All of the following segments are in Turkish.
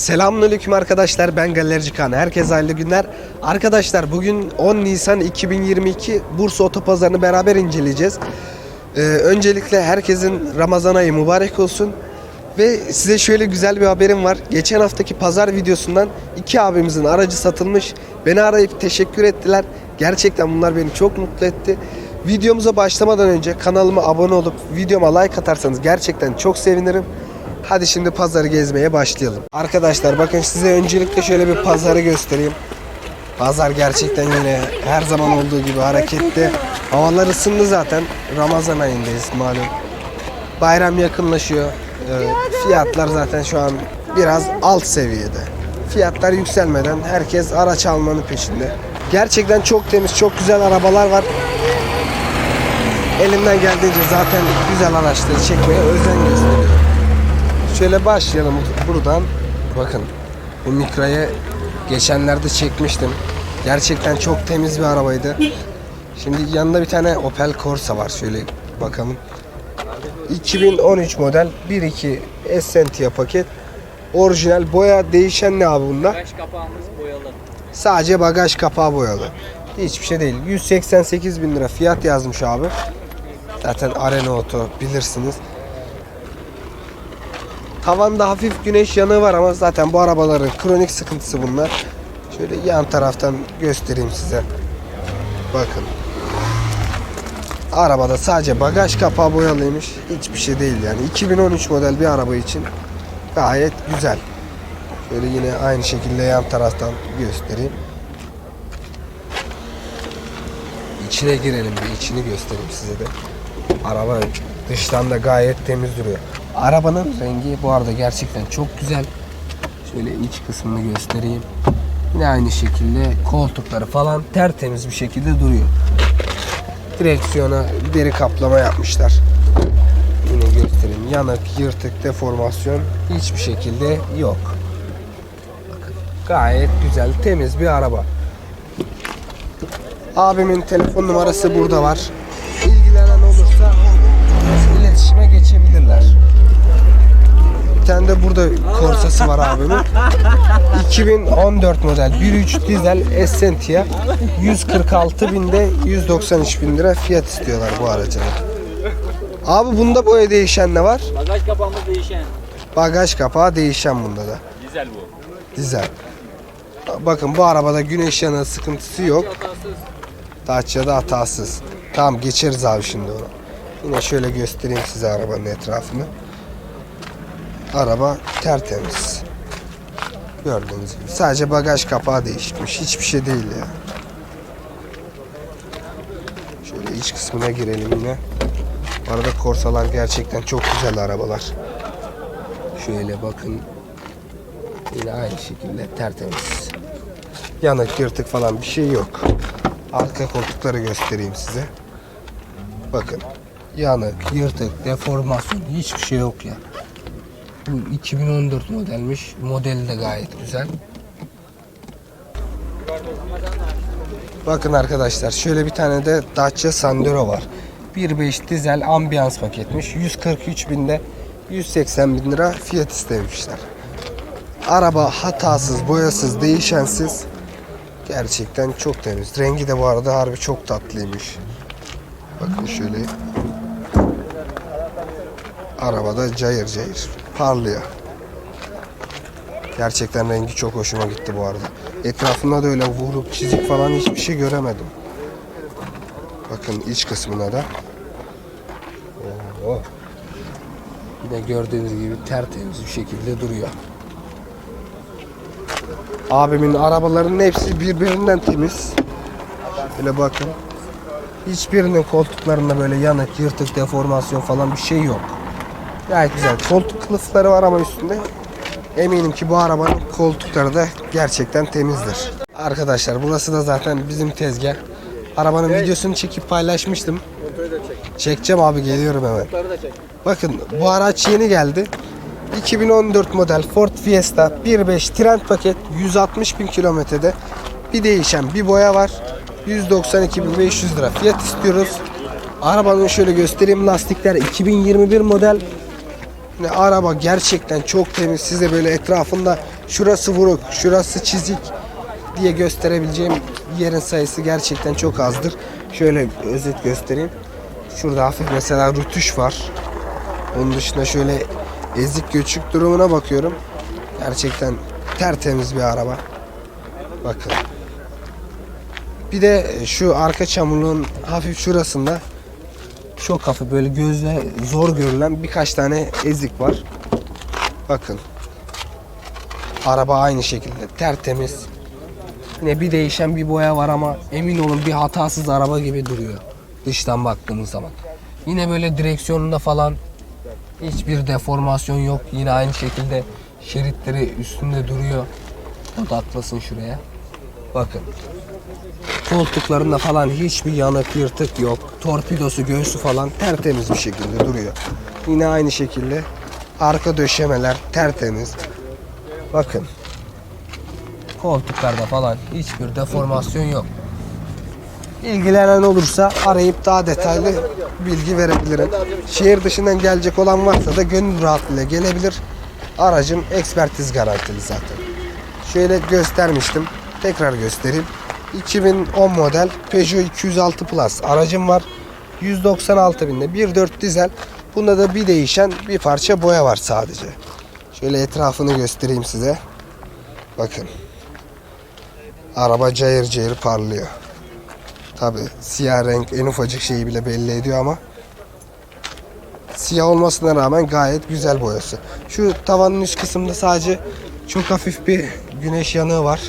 Selamünaleyküm arkadaşlar ben Galerici. Herkese hayırlı günler. Arkadaşlar bugün 10 Nisan 2022 Bursa Otopazarı'nı beraber inceleyeceğiz. Ee, öncelikle herkesin Ramazan ayı mübarek olsun. Ve size şöyle güzel bir haberim var. Geçen haftaki pazar videosundan iki abimizin aracı satılmış. Beni arayıp teşekkür ettiler. Gerçekten bunlar beni çok mutlu etti. Videomuza başlamadan önce kanalıma abone olup videoma like atarsanız gerçekten çok sevinirim. Hadi şimdi pazarı gezmeye başlayalım. Arkadaşlar bakın size öncelikle şöyle bir pazarı göstereyim. Pazar gerçekten yine her zaman olduğu gibi hareketli. Havalar ısındı zaten. Ramazan ayındayız malum. Bayram yakınlaşıyor. Ee, fiyatlar zaten şu an biraz alt seviyede. Fiyatlar yükselmeden herkes araç almanın peşinde. Gerçekten çok temiz, çok güzel arabalar var. Elimden geldiğince zaten güzel araçları çekmeye özen gösteriyorum. Şöyle başlayalım buradan. Bakın bu Mikra'yı geçenlerde çekmiştim. Gerçekten çok temiz bir arabaydı. Şimdi yanında bir tane Opel Corsa var. Şöyle bakalım. 2013 model 1.2 Essentia paket. Orijinal boya değişen ne abi bunda? Bagaj kapağımız boyalı. Sadece bagaj kapağı boyalı. Hiçbir şey değil. 188 bin lira fiyat yazmış abi. Zaten Arena Auto bilirsiniz. Tavanda hafif güneş yanığı var ama zaten bu arabaların kronik sıkıntısı bunlar. Şöyle yan taraftan göstereyim size. Bakın. Arabada sadece bagaj kapağı boyalıymış. Hiçbir şey değil yani. 2013 model bir araba için gayet güzel. Şöyle yine aynı şekilde yan taraftan göstereyim. İçine girelim bir içini göstereyim size de. Araba dıştan da gayet temiz duruyor. Arabanın rengi bu arada gerçekten çok güzel. Şöyle iç kısmını göstereyim. Yine aynı şekilde koltukları falan tertemiz bir şekilde duruyor. Direksiyona deri kaplama yapmışlar. Yine göstereyim. Yanık, yırtık, deformasyon hiçbir şekilde yok. Gayet güzel, temiz bir araba. Abimin telefon numarası burada var. Tane de burada korsası var abimin. 2014 model 1.3 dizel Essentia 146 binde 193 bin lira fiyat istiyorlar bu araca. Abi bunda boya değişen ne var? Bagaj kapağımız değişen. Bagaj kapağı değişen bunda da. Dizel bu. Dizel. Bakın bu arabada güneş yanığı sıkıntısı yok. Dacia'da hatasız. Tamam geçeriz abi şimdi onu. Yine şöyle göstereyim size arabanın etrafını. Araba tertemiz. Gördüğünüz gibi. Sadece bagaj kapağı değişmiş. Hiçbir şey değil ya. Şöyle iç kısmına girelim yine. Bu arada korsalar gerçekten çok güzel arabalar. Şöyle bakın. Yine aynı şekilde tertemiz. Yanık, yırtık falan bir şey yok. Arka koltukları göstereyim size. Bakın. Yanık, yırtık, deformasyon hiçbir şey yok ya. Bu 2014 modelmiş. Modeli de gayet güzel. Bakın arkadaşlar şöyle bir tane de Dacia Sandero var. 1.5 dizel ambiyans paketmiş. 143 binde 180 bin lira fiyat istemişler. Araba hatasız, boyasız, değişensiz. Gerçekten çok temiz. Rengi de bu arada harbi çok tatlıymış. Bakın şöyle. Arabada cayır cayır parlıyor. Gerçekten rengi çok hoşuma gitti bu arada. Etrafında da öyle vuruk çizik falan hiçbir şey göremedim. Bakın iç kısmına da. Oo. Yine gördüğünüz gibi tertemiz bir şekilde duruyor. Abimin arabalarının hepsi birbirinden temiz. Böyle bakın. Hiçbirinin koltuklarında böyle yanık, yırtık, deformasyon falan bir şey yok. Gayet güzel. Koltuk kılıfları var ama üstünde. Eminim ki bu arabanın koltukları da gerçekten temizdir. Arkadaşlar burası da zaten bizim tezgah. Arabanın videosunu çekip paylaşmıştım. Çekeceğim abi geliyorum hemen. Bakın bu araç yeni geldi. 2014 model Ford Fiesta 1.5 Trend paket 160 bin kilometrede bir değişen bir boya var 192.500 lira fiyat istiyoruz arabanın şöyle göstereyim lastikler 2021 model Yine araba gerçekten çok temiz size böyle etrafında şurası vuruk, şurası çizik diye gösterebileceğim yerin sayısı gerçekten çok azdır. Şöyle özet göstereyim. Şurada hafif mesela rütüş var. Onun dışında şöyle ezik göçük durumuna bakıyorum. Gerçekten tertemiz bir araba. Bakın. Bir de şu arka çamurluğun hafif şurasında çok hafif böyle gözle zor görülen birkaç tane ezik var. Bakın. Araba aynı şekilde tertemiz. Yine bir değişen bir boya var ama emin olun bir hatasız araba gibi duruyor. Dıştan baktığımız zaman. Yine böyle direksiyonunda falan hiçbir deformasyon yok. Yine aynı şekilde şeritleri üstünde duruyor. Odaklasın şuraya. Bakın. Koltuklarında falan hiçbir yanık yırtık yok. Torpidosu göğsü falan tertemiz bir şekilde duruyor. Yine aynı şekilde arka döşemeler tertemiz. Bakın. Koltuklarda falan hiçbir deformasyon yok. İlgilenen olursa arayıp daha detaylı bilgi verebilirim. Şehir dışından gelecek olan varsa da gönül rahatlığıyla gelebilir. Aracım ekspertiz garantili zaten. Şöyle göstermiştim. Tekrar göstereyim. 2010 model Peugeot 206 Plus aracım var. 196 binde 1.4 dizel. Bunda da bir değişen bir parça boya var sadece. Şöyle etrafını göstereyim size. Bakın. Araba cayır cayır parlıyor. Tabi siyah renk en ufacık şeyi bile belli ediyor ama siyah olmasına rağmen gayet güzel boyası. Şu tavanın üst kısmında sadece çok hafif bir güneş yanığı var.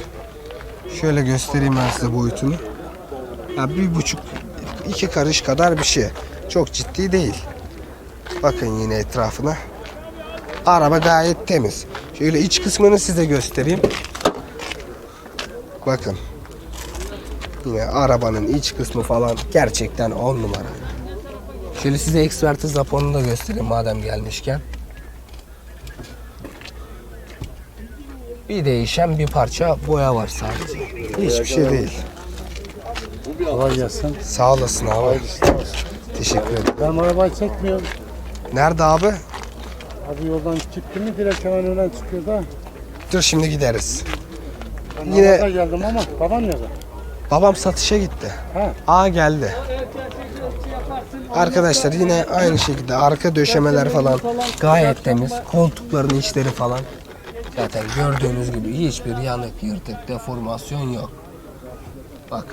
Şöyle göstereyim ben size boyutunu. Ya bir buçuk iki karış kadar bir şey. Çok ciddi değil. Bakın yine etrafına. Araba gayet temiz. Şöyle iç kısmını size göstereyim. Bakın. Yine arabanın iç kısmı falan gerçekten on numara. Şöyle size ekspertiz raporunu da göstereyim madem gelmişken. Bir değişen bir parça boya var sadece. Hiçbir şey değil. Kolay gelsin. Sağ olasın abi. Teşekkür ederim. Ben arabayı çekmiyorum. Nerede abi? Abi yoldan çıktı mı direkt hemen önden çıkıyor da. Dur şimdi gideriz. Ben Yine- Yine... geldim ama babam nerede? Babam satışa gitti. Ha. Aa geldi. Arkadaşlar yine aynı şekilde arka döşemeler falan gayet temiz. Koltukların içleri falan zaten gördüğünüz gibi hiçbir yanık, yırtık, deformasyon yok. Bak.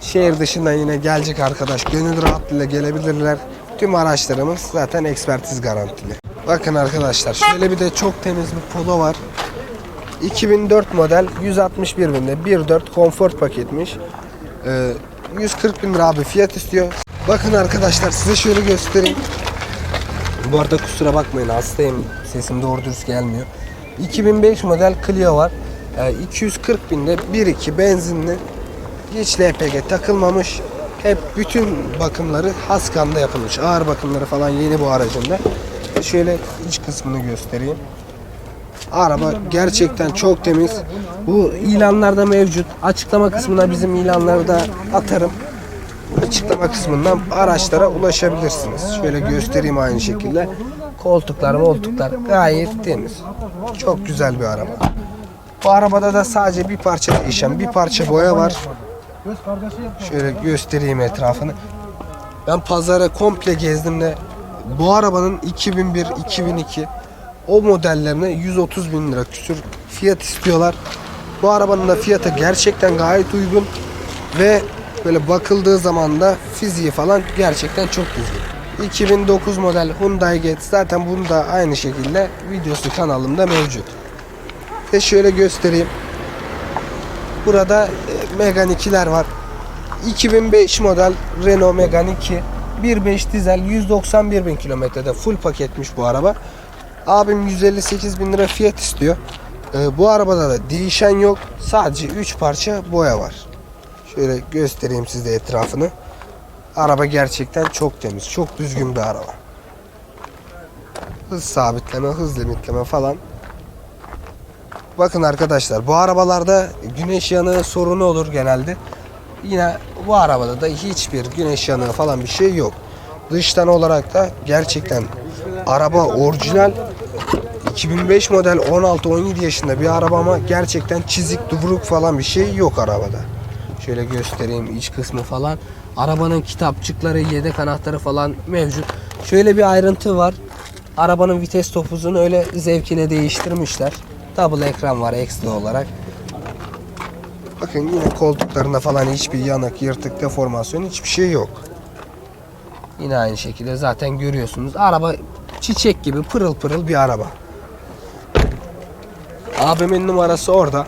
Şehir dışından yine gelecek arkadaş gönül rahatlığıyla gelebilirler. Tüm araçlarımız zaten ekspertiz garantili. Bakın arkadaşlar şöyle bir de çok temiz bir polo var. 2004 model 161 binde 1.4 konfor paketmiş. Ee, 140 bin lira abi fiyat istiyor. Bakın arkadaşlar size şöyle göstereyim. Bu arada kusura bakmayın hastayım. Sesim doğru dürüst gelmiyor. 2005 model Clio var. Ee, 240 binde 1.2 benzinli. Hiç LPG takılmamış. Hep bütün bakımları Haskan'da yapılmış. Ağır bakımları falan yeni bu aracında. Şöyle iç kısmını göstereyim. Araba gerçekten çok temiz. Bu ilanlarda mevcut. Açıklama kısmına bizim ilanları da atarım. Açıklama kısmından araçlara ulaşabilirsiniz. Şöyle göstereyim aynı şekilde. Koltuklar, moltuklar gayet temiz. Çok güzel bir araba. Bu arabada da sadece bir parça değişen, bir parça boya var. Şöyle göstereyim etrafını. Ben pazara komple gezdim de bu arabanın 2001, 2002 o modellerine 130 bin lira küsür fiyat istiyorlar. Bu arabanın da fiyatı gerçekten gayet uygun ve böyle bakıldığı zaman da fiziği falan gerçekten çok düzgün. 2009 model Hyundai Getz zaten bunu da aynı şekilde videosu kanalımda mevcut. Ve şöyle göstereyim. Burada e, Megane 2'ler var. 2005 model Renault Megane 2 1.5 dizel 191 bin kilometrede full paketmiş bu araba. Abim 158 bin lira fiyat istiyor. Ee, bu arabada da değişen yok. Sadece 3 parça boya var. Şöyle göstereyim size etrafını. Araba gerçekten çok temiz. Çok düzgün bir araba. Hız sabitleme, hız limitleme falan. Bakın arkadaşlar bu arabalarda güneş yanığı sorunu olur genelde. Yine bu arabada da hiçbir güneş yanığı falan bir şey yok. Dıştan olarak da gerçekten araba orijinal 2005 model 16-17 yaşında bir araba ama gerçekten çizik, dubruk falan bir şey yok arabada. Şöyle göstereyim iç kısmı falan. Arabanın kitapçıkları, yedek anahtarı falan mevcut. Şöyle bir ayrıntı var. Arabanın vites topuzunu öyle zevkine değiştirmişler. Double ekran var ekstra olarak. Bakın yine koltuklarında falan hiçbir yanık, yırtık, deformasyon hiçbir şey yok. Yine aynı şekilde zaten görüyorsunuz. Araba çiçek gibi pırıl pırıl bir araba. Abimin numarası orada.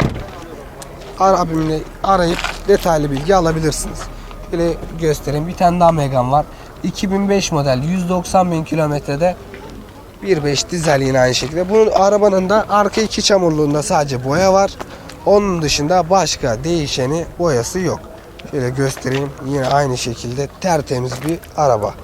Abimle arayıp detaylı bilgi alabilirsiniz. Böyle göstereyim. Bir tane daha Megane var. 2005 model 190 bin kilometrede 1.5 dizel yine aynı şekilde. Bunun arabanın da arka iki çamurluğunda sadece boya var. Onun dışında başka değişeni boyası yok. Şöyle göstereyim. Yine aynı şekilde tertemiz bir araba.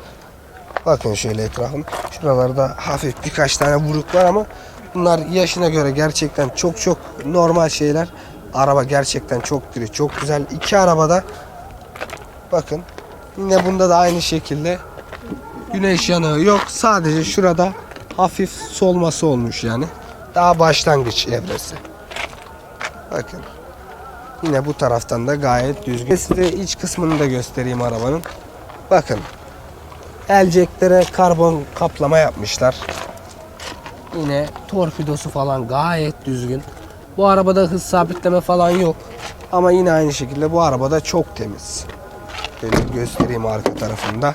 Bakın şöyle etrafım. Şuralarda hafif birkaç tane vuruk var ama bunlar yaşına göre gerçekten çok çok normal şeyler. Araba gerçekten çok diri, çok güzel. İki arabada bakın yine bunda da aynı şekilde güneş yanığı yok. Sadece şurada hafif solması olmuş yani. Daha başlangıç evresi. Bakın. Yine bu taraftan da gayet düzgün. Size iç kısmını da göstereyim arabanın. Bakın. Elceklere karbon kaplama yapmışlar. Yine torpidosu falan gayet düzgün. Bu arabada hız sabitleme falan yok. Ama yine aynı şekilde bu arabada çok temiz. Şöyle göstereyim arka tarafında.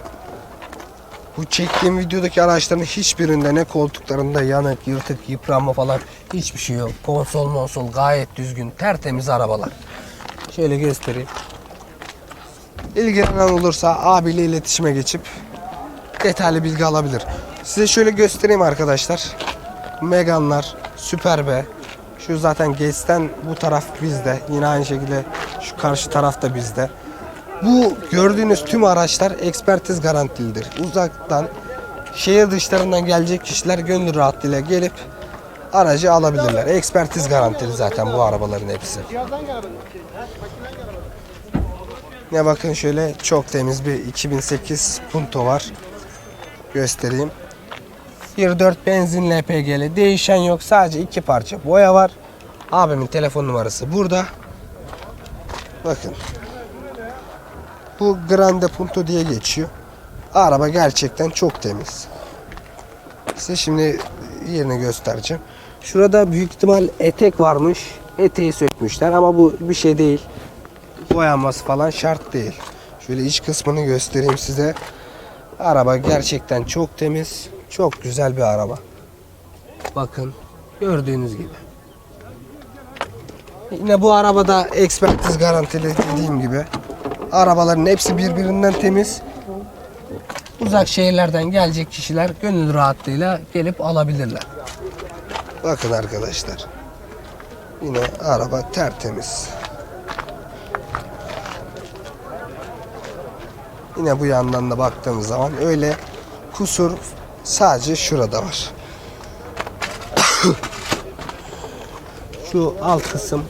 Bu çektiğim videodaki araçların hiçbirinde ne koltuklarında yanık, yırtık, yıpranma falan hiçbir şey yok. Konsol monsol gayet düzgün, tertemiz arabalar. Şöyle göstereyim. İlgilenen olursa abiyle iletişime geçip detaylı bilgi alabilir. Size şöyle göstereyim arkadaşlar. Meganlar, Super B. Şu zaten Gates'ten bu taraf bizde. Yine aynı şekilde şu karşı taraf da bizde. Bu gördüğünüz tüm araçlar ekspertiz garantilidir. Uzaktan şehir dışlarından gelecek kişiler gönül rahatlığıyla gelip aracı alabilirler. Ekspertiz garantili zaten bu arabaların hepsi. Ne bakın şöyle çok temiz bir 2008 Punto var. Göstereyim. 1.4 benzin LPG'li değişen yok. Sadece iki parça boya var. Abimin telefon numarası burada. Bakın. Bu Grande Punto diye geçiyor. Araba gerçekten çok temiz. Size şimdi yerini göstereceğim. Şurada büyük ihtimal etek varmış. Eteği sökmüşler ama bu bir şey değil. Boyanması falan şart değil. Şöyle iç kısmını göstereyim size. Araba gerçekten çok temiz. Çok güzel bir araba. Bakın gördüğünüz gibi. Yine bu arabada ekspertiz garantili dediğim gibi. Arabaların hepsi birbirinden temiz. Uzak şehirlerden gelecek kişiler gönül rahatlığıyla gelip alabilirler. Bakın arkadaşlar. Yine araba tertemiz. Yine bu yandan da baktığımız zaman öyle kusur sadece şurada var. Şu alt kısım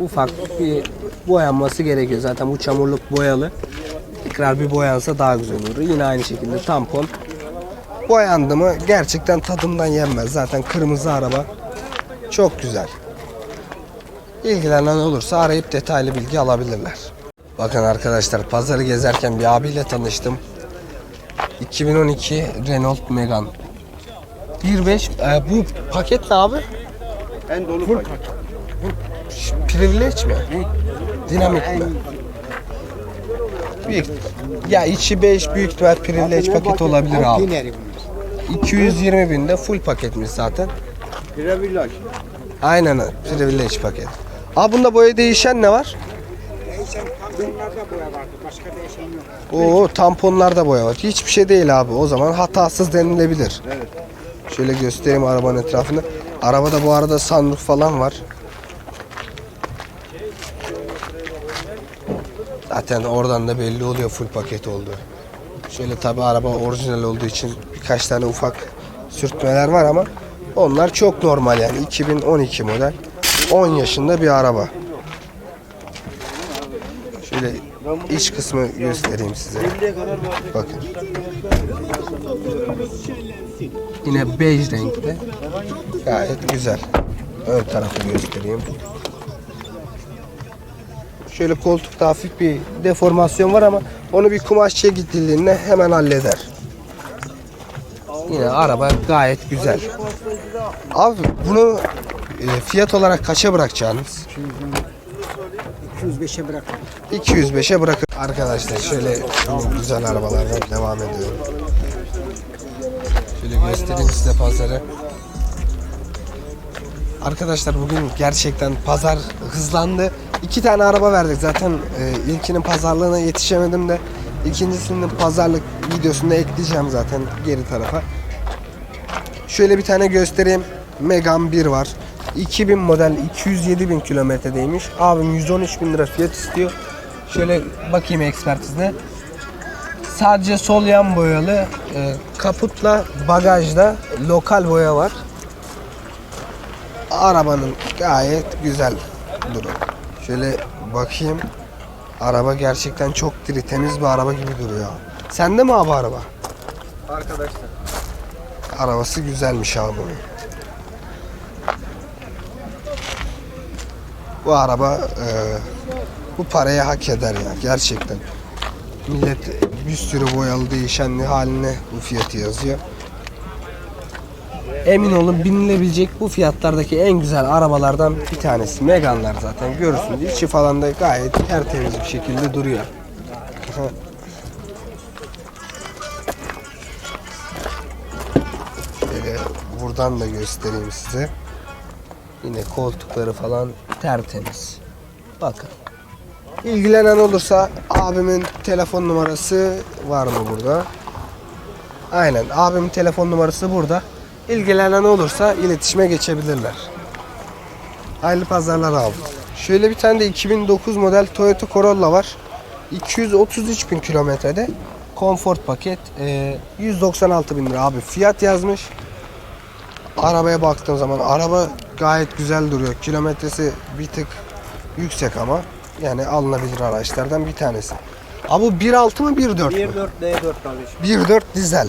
ufak bir boyanması gerekiyor. Zaten bu çamurluk boyalı. Tekrar bir boyansa daha güzel olur. Yine aynı şekilde tampon. Boyandı mı gerçekten tadından yenmez. Zaten kırmızı araba çok güzel. İlgilenen olursa arayıp detaylı bilgi alabilirler. Bakın arkadaşlar pazarı gezerken bir abiyle tanıştım. 2012 Renault Megane. 1.5 e, bu paket ne abi? En dolu paket. Privilege mi? Dinamik mi? Büyük. Ya içi 5 büyük ihtimal privilege paket olabilir abi. Dineri 220 binde full paketmiş zaten. Privilege. Aynen privilege paket. Abi bunda boya değişen ne var? Değişen kamyonlarda boya vardı. Başka değişen yok. Oo tamponlarda boya var. Hiçbir şey değil abi. O zaman hatasız denilebilir. Evet. Şöyle göstereyim arabanın etrafını. Arabada bu arada sunroof falan var. Zaten oradan da belli oluyor full paket olduğu. Şöyle tabi araba orijinal olduğu için birkaç tane ufak sürtmeler var ama onlar çok normal yani 2012 model 10 yaşında bir araba. Şöyle iç kısmı göstereyim size. Bakın. Yine bej renkte. Gayet güzel. Ön tarafı göstereyim. Şöyle koltukta hafif bir deformasyon var ama onu bir kumaşçıya gittiğinde hemen halleder. Yine araba gayet güzel. Abi bunu e, fiyat olarak kaça bırakacaksınız? 205'e bırak. 205'e bırakın. Arkadaşlar şöyle güzel arabalardan devam ediyorum. Şöyle göstereyim size pazarı. Arkadaşlar bugün gerçekten pazar hızlandı. İki tane araba verdik zaten e, ilkinin pazarlığına yetişemedim de ikincisinin pazarlık videosunu ekleyeceğim zaten geri tarafa. Şöyle bir tane göstereyim. Megane 1 var. 2000 model 207 bin kilometredeymiş. Abim 113 bin lira fiyat istiyor. Şöyle bakayım ekspertizine. Sadece sol yan boyalı e, kaputla bagajda lokal boya var. Arabanın gayet güzel durum. Şöyle bakayım. Araba gerçekten çok diri, temiz bir araba gibi duruyor. Sende mi abi araba? Arkadaşlar. Arabası güzelmiş abi. Bu araba e, bu paraya hak eder ya gerçekten. Millet bir sürü boyalı değişenli haline bu fiyatı yazıyor. Emin olun binilebilecek bu fiyatlardaki en güzel arabalardan bir tanesi. Meganlar zaten görürsünüz. İçi falan da gayet tertemiz bir şekilde duruyor. Şöyle buradan da göstereyim size. Yine koltukları falan tertemiz. Bakın. İlgilenen olursa abimin telefon numarası var mı burada? Aynen abimin telefon numarası burada. İlgilenen olursa iletişime geçebilirler. Hayırlı pazarlar abi. Şöyle bir tane de 2009 model Toyota Corolla var. 233 bin kilometrede. Comfort paket. Ee, 196 bin lira abi. Fiyat yazmış. Arabaya baktığım zaman araba gayet güzel duruyor. Kilometresi bir tık yüksek ama yani alınabilir araçlardan bir tanesi. Abi bu 1.6 mı 1.4 mü? 1.4 D4 kardeşim. 1.4 dizel.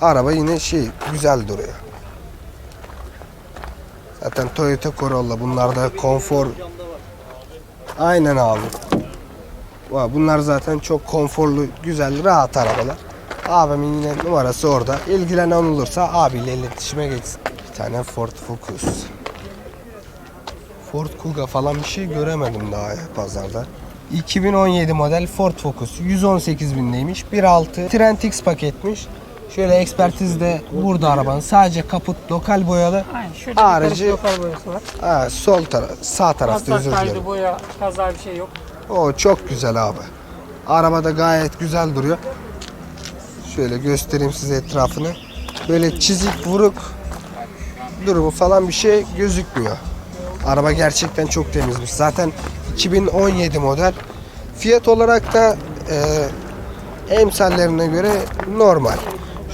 Araba yine şey güzel duruyor. Zaten Toyota Corolla bunlarda konfor Aynen abi. Bunlar zaten çok konforlu, güzel, rahat arabalar. Abimin yine numarası orada. İlgilenen olursa abiyle iletişime geçsin. Bir tane Ford Focus. Ford Kuga falan bir şey göremedim daha ya pazarda. 2017 model Ford Focus 118 bindeymiş. 1.6 Trend X paketmiş. Şöyle ekspertizde burada arabanın sadece kaput lokal boyalı. Aynen şurada Harici- bir lokal boyası var. Ha, sol taraf, sağ tarafta Asla özür dilerim. kaydı boya kaza bir şey yok. O çok güzel abi. Arabada gayet güzel duruyor. Şöyle göstereyim size etrafını. Böyle çizik, vuruk durumu falan bir şey gözükmüyor. Araba gerçekten çok temizmiş. Zaten 2017 model. Fiyat olarak da e, emsallerine göre normal.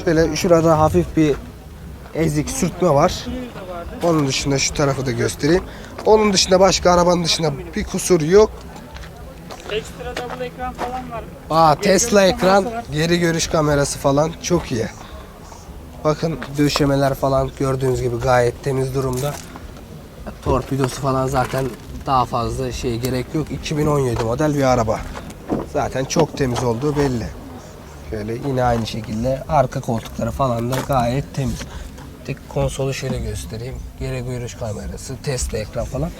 Şöyle şurada hafif bir ezik sürtme var. Onun dışında şu tarafı da göstereyim. Onun dışında başka arabanın dışında bir kusur yok. Ekstra double ekran falan var. Aa Geri Tesla ekran, var. geri görüş kamerası falan çok iyi. Bakın döşemeler falan gördüğünüz gibi gayet temiz durumda. Torpidosu falan zaten daha fazla şey gerek yok. 2017 model bir araba. Zaten çok temiz olduğu belli. Şöyle yine aynı şekilde arka koltukları falan da gayet temiz. Tek konsolu şöyle göstereyim. Geri görüş kamerası, Tesla ekran falan.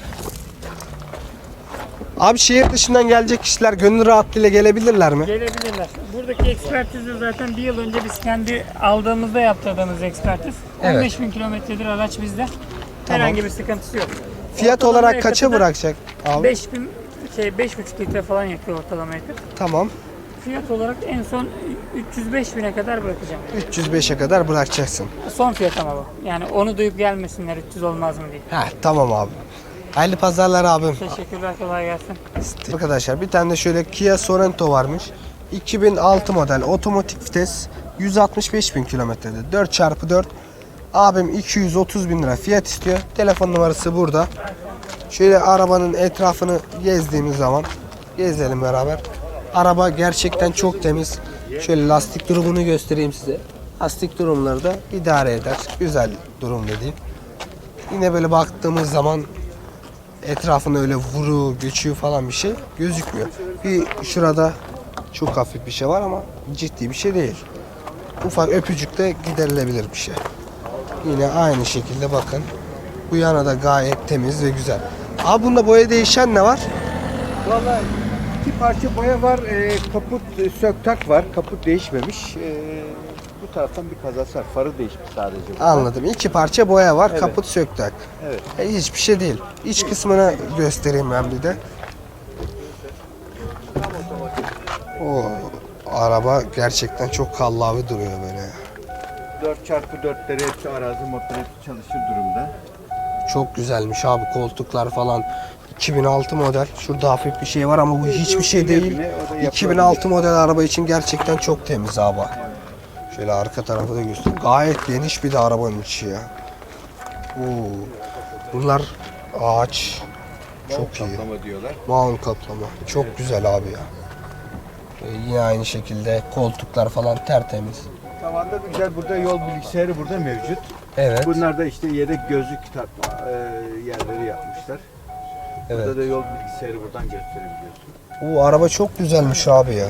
Abi şehir dışından gelecek kişiler gönül rahatlığıyla gelebilirler mi? Gelebilirler. Buradaki ekspertiz de zaten bir yıl önce biz kendi aldığımızda yaptırdığımız ekspertiz. Evet. 15 bin kilometredir araç bizde. Herhangi bir sıkıntısı yok. Fiyat Ortalama olarak kaça bırakacak abi? 5 bin şey 5,5 litre falan yakıyor ortalama yakıt. Tamam. Fiyat olarak en son 305 bine kadar bırakacağım. 305'e kadar bırakacaksın. Son fiyat ama bu. Yani onu duyup gelmesinler 300 olmaz mı diye. He tamam abi. Hayırlı pazarlar abim. Teşekkürler kolay gelsin. Arkadaşlar bir tane de şöyle Kia Sorento varmış. 2006 model otomatik vites 165 bin kilometrede 4x4 abim 230 bin lira fiyat istiyor telefon numarası burada şöyle arabanın etrafını gezdiğimiz zaman gezelim beraber. Araba gerçekten çok temiz. Şöyle lastik durumunu göstereyim size. Lastik durumları da idare eder. Güzel durum dediğim. Yine böyle baktığımız zaman etrafında öyle vuru, göçüğü falan bir şey gözükmüyor. Bir şurada çok hafif bir şey var ama ciddi bir şey değil. Ufak öpücük de giderilebilir bir şey. Yine aynı şekilde bakın. Bu yana da gayet temiz ve güzel. Abi bunda boya değişen ne var? Vallahi iki parça boya var. Ee, kaput e, söktak var. Kaput değişmemiş. Ee, bu taraftan bir kazası var. Farı değişmiş sadece. burada. Anladım. İki parça boya var. Evet. Kaput söktük. Evet. E, hiçbir şey değil. İç kısmını göstereyim ben bir de. O araba gerçekten çok kallavi duruyor böyle. 4x4'leri hepsi arazi motor hepsi çalışır durumda. Çok güzelmiş abi koltuklar falan. 2006 model. Şurada hafif bir şey var ama bu hiçbir şey değil. Yine o da yapılabilir. 2006 model araba için gerçekten çok temiz abi. Şöyle arka tarafı da göster. Gayet geniş bir de arabanın içi ya. Oo. Bunlar ağaç. Çok iyi. Kaplama diyorlar. Maun kaplama. Çok güzel abi ya. Ee, yine aynı şekilde koltuklar falan tertemiz. Tavanda da güzel burada yol bilgisayarı burada mevcut. Evet. Bunlar da işte yedek gözlük takma e, yerleri yapmışlar. Burada Evet. da yol bilgisayarı buradan gösterebiliyorsun. Bu araba çok güzelmiş abi ya.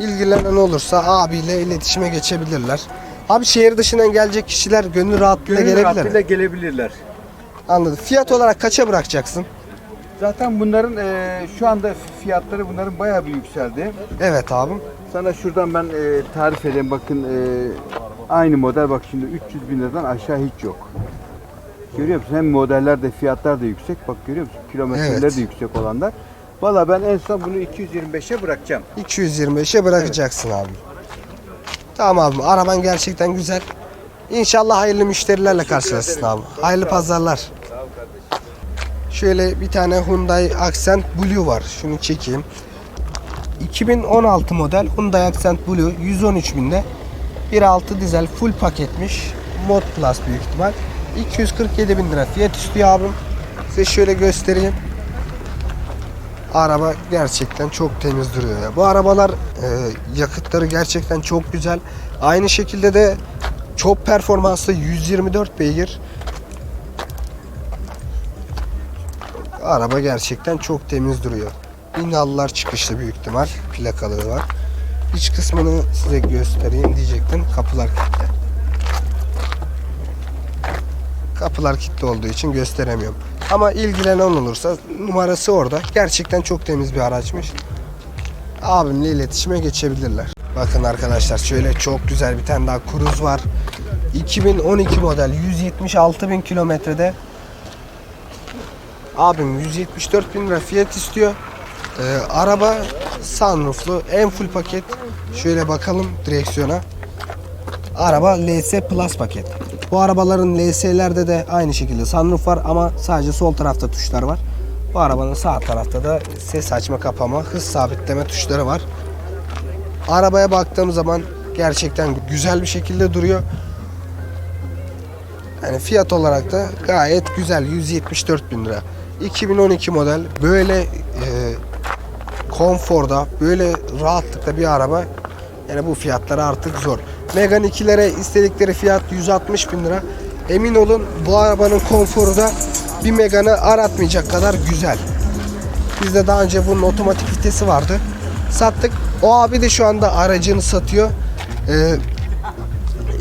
İlgilenen olursa abiyle iletişime geçebilirler. Abi şehir dışından gelecek kişiler gönül rahatlığıyla Gönül gelebilir rahatlığıyla mi? gelebilirler. Anladım. Fiyat olarak kaça bırakacaksın? Zaten bunların e, şu anda fiyatları bunların bayağı bir yükseldi. Evet abim. Sana şuradan ben e, tarif edeyim. Bakın e, aynı model bak şimdi 300 bin liradan aşağı hiç yok. Görüyor musun? Hem modeller de fiyatlar da yüksek. Bak görüyor musun? Kilometreleri Evet. de yüksek olanlar. Valla ben en son bunu 225'e bırakacağım. 225'e bırakacaksın abi. Tamam abim. Araban gerçekten güzel. İnşallah hayırlı müşterilerle karşılaşırsın abi. Hayırlı pazarlar. Şöyle bir tane Hyundai Accent Blue var. Şunu çekeyim. 2016 model Hyundai Accent Blue 113 binde 1.6 dizel full paketmiş. Mod Plus büyük ihtimal. 247 bin lira fiyat istiyor abim. Size şöyle göstereyim. Araba gerçekten çok temiz duruyor ya. Bu arabalar e, yakıtları gerçekten çok güzel. Aynı şekilde de çok performanslı 124 beygir. Araba gerçekten çok temiz duruyor. İnallar çıkışlı büyük ihtimal. Plakaları var. İç kısmını size göstereyim diyecektim. Kapılar kilitli. Kapılar kilitli olduğu için gösteremiyorum. Ama ilgilenen olursa numarası orada. Gerçekten çok temiz bir araçmış. Abimle iletişime geçebilirler. Bakın arkadaşlar şöyle çok güzel bir tane daha Cruze var. 2012 model 176 bin kilometrede. Abim 174 bin lira fiyat istiyor. Ee, araba sunrooflu en full paket. Şöyle bakalım direksiyona. Araba LS Plus paket. Bu arabaların LS'lerde de aynı şekilde sunroof var ama sadece sol tarafta tuşlar var. Bu arabanın sağ tarafta da ses açma kapama, hız sabitleme tuşları var. Arabaya baktığım zaman gerçekten güzel bir şekilde duruyor. Yani fiyat olarak da gayet güzel 174 bin lira. 2012 model böyle e, konforda böyle rahatlıkta bir araba yani bu fiyatları artık zor. Megane 2'lere istedikleri fiyat 160 bin lira. Emin olun bu arabanın konforu da bir Megane aratmayacak kadar güzel. Bizde daha önce bunun otomatik vitesi vardı. Sattık. O abi de şu anda aracını satıyor. Ee,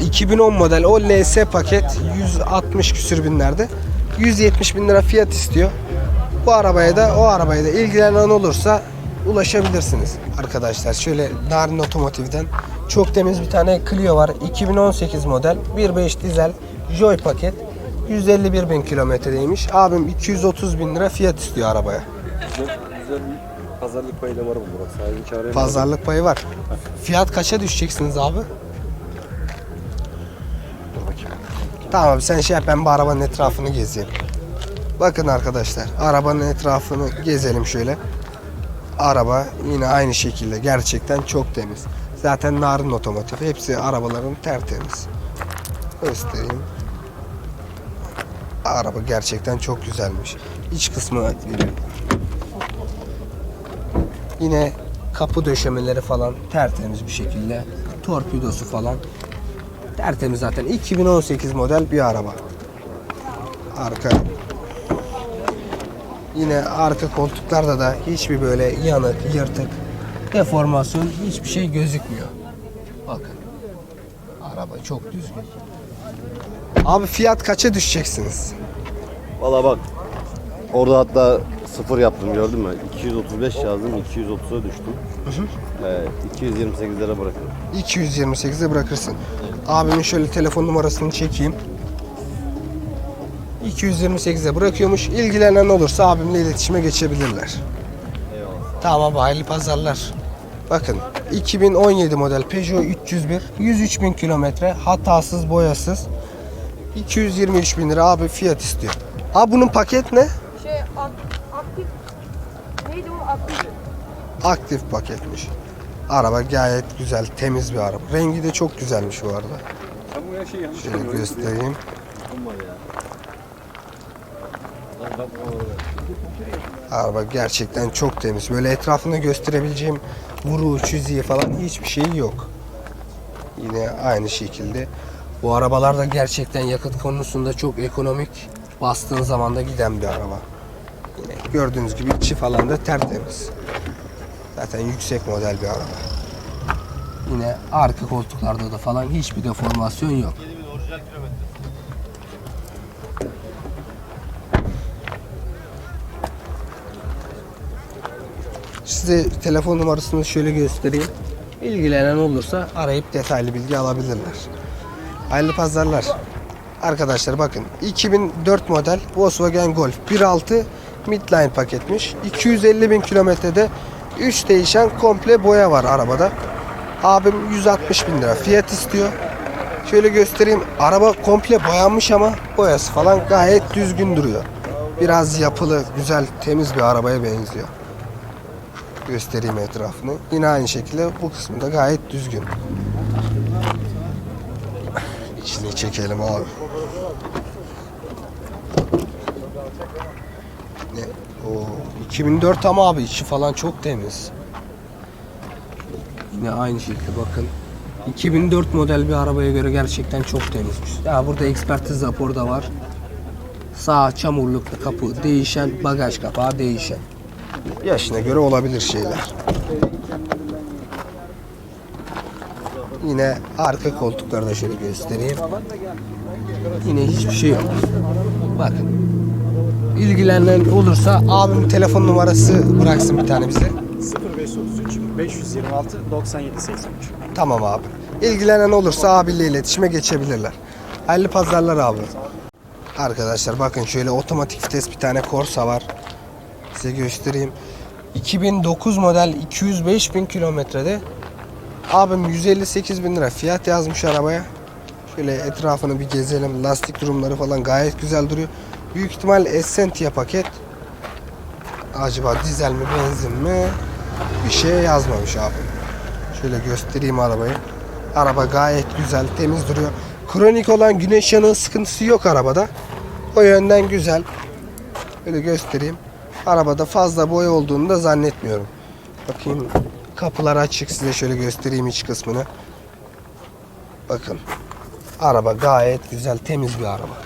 2010 model o LS paket 160 küsür binlerde. 170 bin lira fiyat istiyor. Bu arabaya da o arabaya da ilgilenen olursa ulaşabilirsiniz. Arkadaşlar şöyle Narin Otomotiv'den çok temiz bir tane Clio var. 2018 model 1.5 dizel Joy paket. 151 bin kilometredeymiş. Abim 230 bin lira fiyat istiyor arabaya. Güzel, güzel bir pazarlık payı da var bak sahibini çağırayım. Pazarlık payı var. Fiyat kaça düşeceksiniz abi? Dur bakayım. Tamam abi sen şey yap ben bu arabanın etrafını gezeyim. Bakın arkadaşlar arabanın etrafını gezelim şöyle. Araba yine aynı şekilde gerçekten çok temiz. Zaten Narin Otomotiv hepsi arabaların tertemiz. Göstereyim. Araba gerçekten çok güzelmiş. İç kısmı Yine kapı döşemeleri falan tertemiz bir şekilde. Torpidosu falan. Tertemiz zaten. 2018 model bir araba. Arka. Yine arka koltuklarda da hiçbir böyle yanık, yırtık, deformasyon hiçbir şey gözükmüyor. Bakın. Araba çok düzgün. Abi fiyat kaça düşeceksiniz? Valla bak orada hatta sıfır yaptım gördün mü? 235 yazdım 230'a düştüm. Ee, 228 lira bırakın. 228'e bırakırsın. Abimin şöyle telefon numarasını çekeyim. 228'e bırakıyormuş. İlgilenen olursa abimle iletişime geçebilirler. Tamam abi hayırlı pazarlar. Bakın 2017 model Peugeot 301 103 bin kilometre hatasız boyasız 223 bin lira abi fiyat istiyor. Abi bunun paket ne? Şey ak- aktif neydi o aktif? Aktif paketmiş. Araba gayet güzel, temiz bir araba. Rengi de çok güzelmiş bu arada. Şöyle göstereyim. Araba gerçekten çok temiz. Böyle etrafını gösterebileceğim vuru, çiziği falan hiçbir şey yok. Yine aynı şekilde. Bu arabalar da gerçekten yakıt konusunda çok ekonomik. Bastığın zaman da giden bir araba. Yine gördüğünüz gibi içi falan da tertemiz. Zaten yüksek model bir araba. Yine arka koltuklarda da falan hiçbir deformasyon yok. Size telefon numarasını şöyle göstereyim. İlgilenen olursa arayıp detaylı bilgi alabilirler. Hayırlı pazarlar. Arkadaşlar bakın 2004 model Volkswagen Golf 1.6 midline paketmiş. 250 bin kilometrede 3 değişen komple boya var arabada. Abim 160 bin lira fiyat istiyor. Şöyle göstereyim. Araba komple boyanmış ama boyası falan gayet düzgün duruyor. Biraz yapılı, güzel, temiz bir arabaya benziyor göstereyim etrafını. Yine aynı şekilde bu kısmı da gayet düzgün. İçini çekelim abi. Ne? O 2004 ama abi içi falan çok temiz. Yine aynı şekilde bakın. 2004 model bir arabaya göre gerçekten çok temizmiş. Ya burada ekspertiz raporu da var. Sağ çamurluklu kapı değişen, bagaj kapağı değişen yaşına göre olabilir şeyler. Yine arka koltukları da şöyle göstereyim. Yine hiçbir şey yok. Bakın. İlgilenen olursa abim telefon numarası bıraksın bir tane bize. 0533 526 97 83. Tamam abi. İlgilenen olursa abiyle iletişime geçebilirler. Hayırlı pazarlar abi. Arkadaşlar bakın şöyle otomatik vites bir tane Corsa var. Size göstereyim. 2009 model 205 bin kilometrede. Abim 158 bin lira fiyat yazmış arabaya. Şöyle etrafını bir gezelim. Lastik durumları falan gayet güzel duruyor. Büyük ihtimal Essentia paket. Acaba dizel mi benzin mi? Bir şey yazmamış abi. Şöyle göstereyim arabayı. Araba gayet güzel, temiz duruyor. Kronik olan güneş yanığı sıkıntısı yok arabada. O yönden güzel. Böyle göstereyim. Arabada fazla boya olduğunu da zannetmiyorum. Bakayım kapılar açık size şöyle göstereyim iç kısmını. Bakın. Araba gayet güzel, temiz bir araba.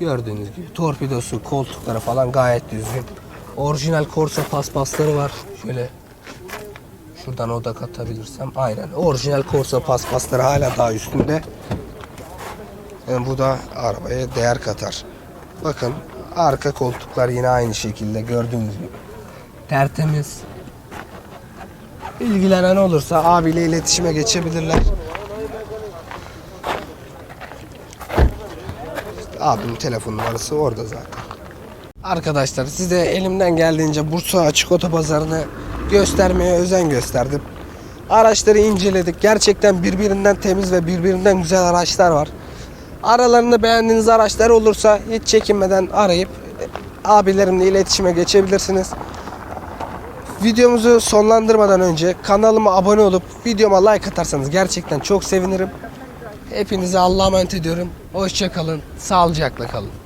Gördüğünüz gibi torpidosu, koltukları falan gayet düzgün. Orijinal Corsa paspasları var. Şöyle şuradan oda katabilirsem aynen. Orijinal Corsa paspasları hala daha üstünde. Yani bu da arabaya değer katar. Bakın arka koltuklar yine aynı şekilde gördüğünüz gibi. Tertemiz. İlgilenen olursa abiyle iletişime geçebilirler. Abimin telefon numarası orada zaten. Arkadaşlar size elimden geldiğince Bursa Açık Otopazarı'nı göstermeye özen gösterdim. Araçları inceledik. Gerçekten birbirinden temiz ve birbirinden güzel araçlar var. Aralarında beğendiğiniz araçlar olursa hiç çekinmeden arayıp e, abilerimle iletişime geçebilirsiniz. Videomuzu sonlandırmadan önce kanalıma abone olup videoma like atarsanız gerçekten çok sevinirim. Hepinize Allah'a emanet ediyorum. Hoşça kalın, sağlıcakla kalın.